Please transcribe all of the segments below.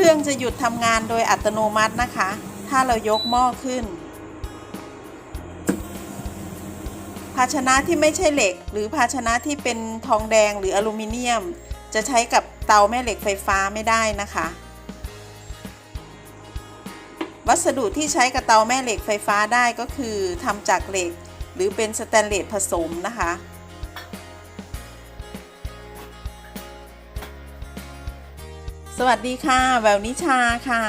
ครื่องจะหยุดทำงานโดยอัตโนมัตินะคะ ถ้าเรายกหม้อขึ้น ภาชนะที่ไม่ใช่เหล็ก หรือภาชนะที่เป็นทองแดงหรืออลูมิเนียม จะใช้กับเตาแม่เหล็กไฟฟ้าไม่ได้นะคะ วัสดุที่ใช้กับเตาแม่เหล็กไฟฟ้าได้ก็คือทำจากเหล็ก หรือเป็นสแตนเลสผสมนะคะ สวัสดีค่ะ แววนิชาค่ะ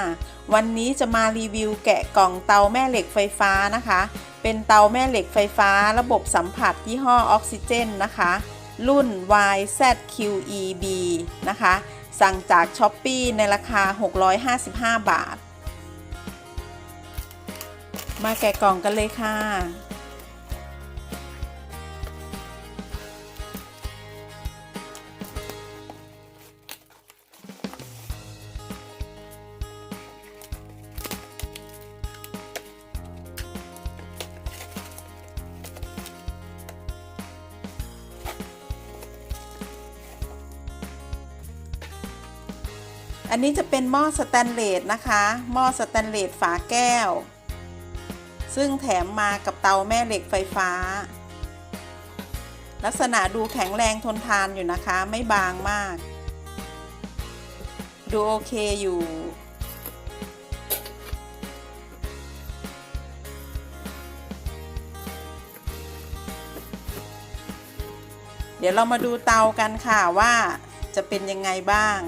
วันนี้จะมารีวิวแกะกล่องเตาแม่เหล็กไฟฟ้านะคะ เป็นเตาแม่เหล็กไฟฟ้า ระบบสัมผัสยี่ห้อออกซิเจนนะคะ รุ่น YZQEB นะคะ สั่งจาก s h อ p e e ในราคา 655 บาท มาแกะกล่องกันเลยค่ะ อันนี้จะเป็นหม้อสแตนเลสนะคะ หม้อสแตนเลสฝาแก้ว ซึ่งแถมมากับเตาแม่เหล็กไฟฟ้า ลักษณะดูแข็งแรงทนทานอยู่นะคะ ไม่บางมาก ดูโอเคอยู่ เดี๋ยวเรามาดูเตากันค่ะว่าจะเป็นยังไงบ้าง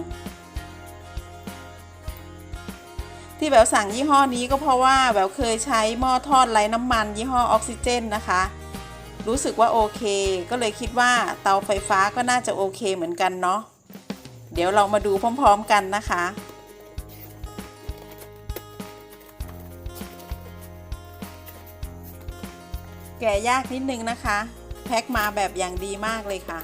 ที่แววสั่งยี่ห้อนี้ก็เพราะว่าแววเคยใช้หม้อทอดไร้น้ำมัน ยี่ห้อออกซิเจนนะคะ รู้สึกว่าโอเค ก็เลยคิดว่าเตาไฟฟ้าก็น่าจะโอเคเหมือนกันเนาะเดี๋ยวเรามาดูพร้อมๆกันนะคะแกะยากนิดนึงนะคะ แพ็คมาแบบอย่างดีมากเลยค่ะ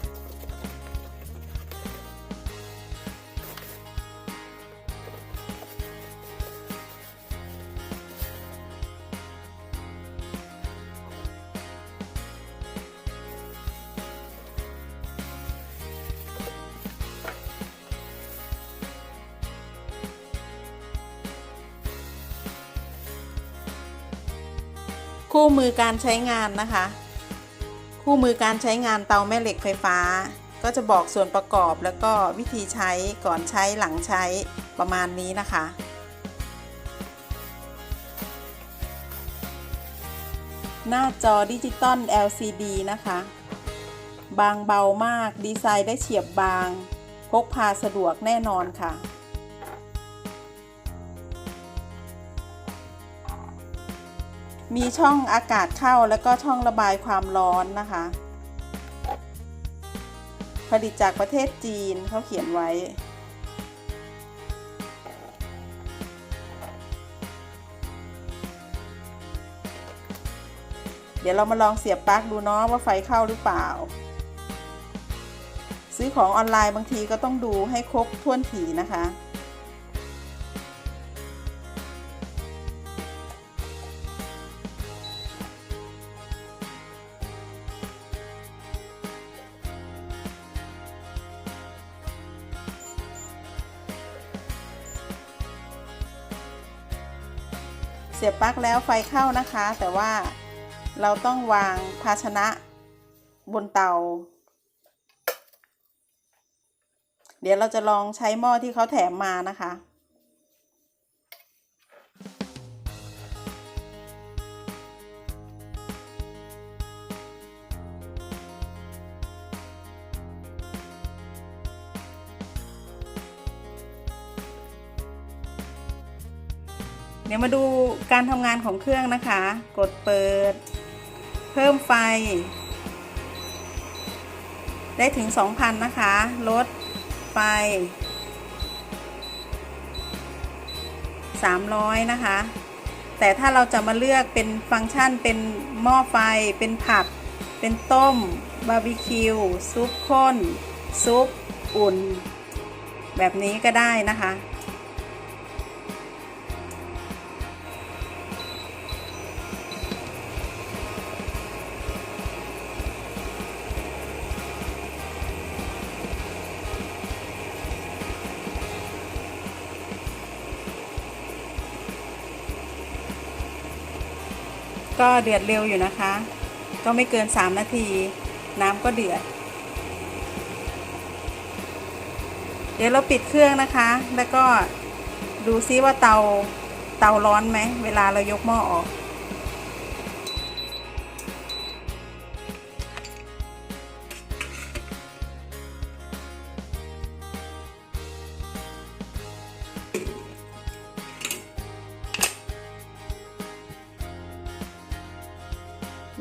คู่มือการใช้งานนะคะ คู่มือการใช้งานเตาแม่เหล็กไฟฟ้า ก็จะบอกส่วนประกอบแล้วก็วิธีใช้ก่อนใช้หลังใช้ประมาณนี้นะคะหน้าจอดิจิตอล LCD นะคะ บางเบามาก ดีไซน์ได้เฉียบบาง พกพาสะดวกแน่นอนค่ะ มีช่องอากาศเข้าแล้วก็ช่องระบายความร้อนนะคะ ผลิตจากประเทศจีนเขาเขียนไว้ เดี๋ยวเรามาลองเสียบปลั๊กดูเนาะว่าไฟเข้าหรือเปล่า ซื้อของออนไลน์บางทีก็ต้องดูให้ครบถ้วนถี่นะคะ เสียบปลั๊กแล้วไฟเข้านะคะ แต่ว่าเราต้องวางภาชนะบนเตา เดี๋ยวเราจะลองใช้หม้อที่เขาแถมมานะคะ เดี๋ยวมาดูการทำงานของเครื่องนะคะ กดเปิด เพิ่มไฟ ได้ถึง 2,000 นะคะ ลดไฟ 300 นะคะ แต่ถ้าเราจะมาเลือกเป็นฟังก์ชันเป็นหม้อไฟ เป็นผัด เป็นต้ม บาร์บีคิว ซุปข้น ซุป อุ่น แบบนี้ก็ได้นะคะ ก็เดือดเร็วอยู่นะคะ ก็ไม่เกิน 3 นาที น้ำก็เดือด เดี๋ยวเราปิดเครื่องนะคะ แล้วก็ดูซิว่าเตาเตาร้อนไหม เวลาเรายกหม้อออก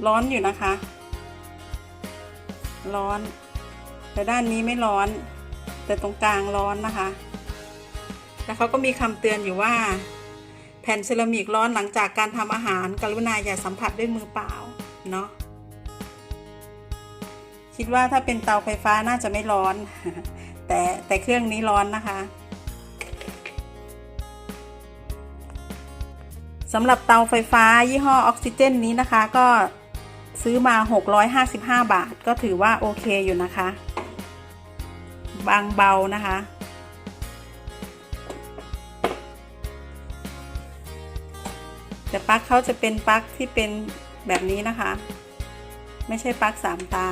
ร้อนอยู่นะคะ ร้อน แต่ด้านนี้ไม่ร้อน แต่ตรงกลางร้อนนะคะ แล้วเขาก็มีคำเตือนอยู่ว่า แผ่นเซรามิกร้อนหลังจากการทำอาหาร กรุณาอย่าสัมผัสด้วยมือเปล่าเนาะคิดว่าถ้าเป็นเตาไฟฟ้าน่าจะไม่ร้อน แต่แต่เครื่องนี้ร้อนนะคะสำหรับเตาไฟฟ้ายี่ห้อออกซิเจนนี้นะคะก็ ซื้อมา 655 บาท ก็ถือว่าโอเคอยู่นะคะ บางเบานะคะ แต่ปลั๊กเขาจะเป็นปลั๊กที่เป็นแบบนี้นะคะ ไม่ใช่ปลั๊กสามตา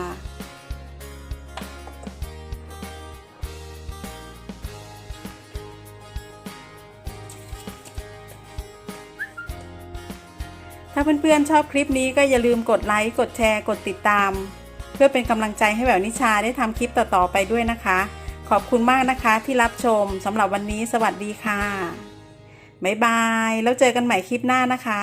ถ้าเพื่อนๆชอบคลิปนี้ก็อย่าลืมกดไลค์ กดแชร์ กดติดตาม เพื่อเป็นกำลังใจให้แหววนิชาได้ทำคลิปต่อๆไปด้วยนะคะ ขอบคุณมากนะคะที่รับชมสำหรับวันนี้สวัสดีค่ะบ๊ายบาย แล้วเจอกันใหม่คลิปหน้านะคะ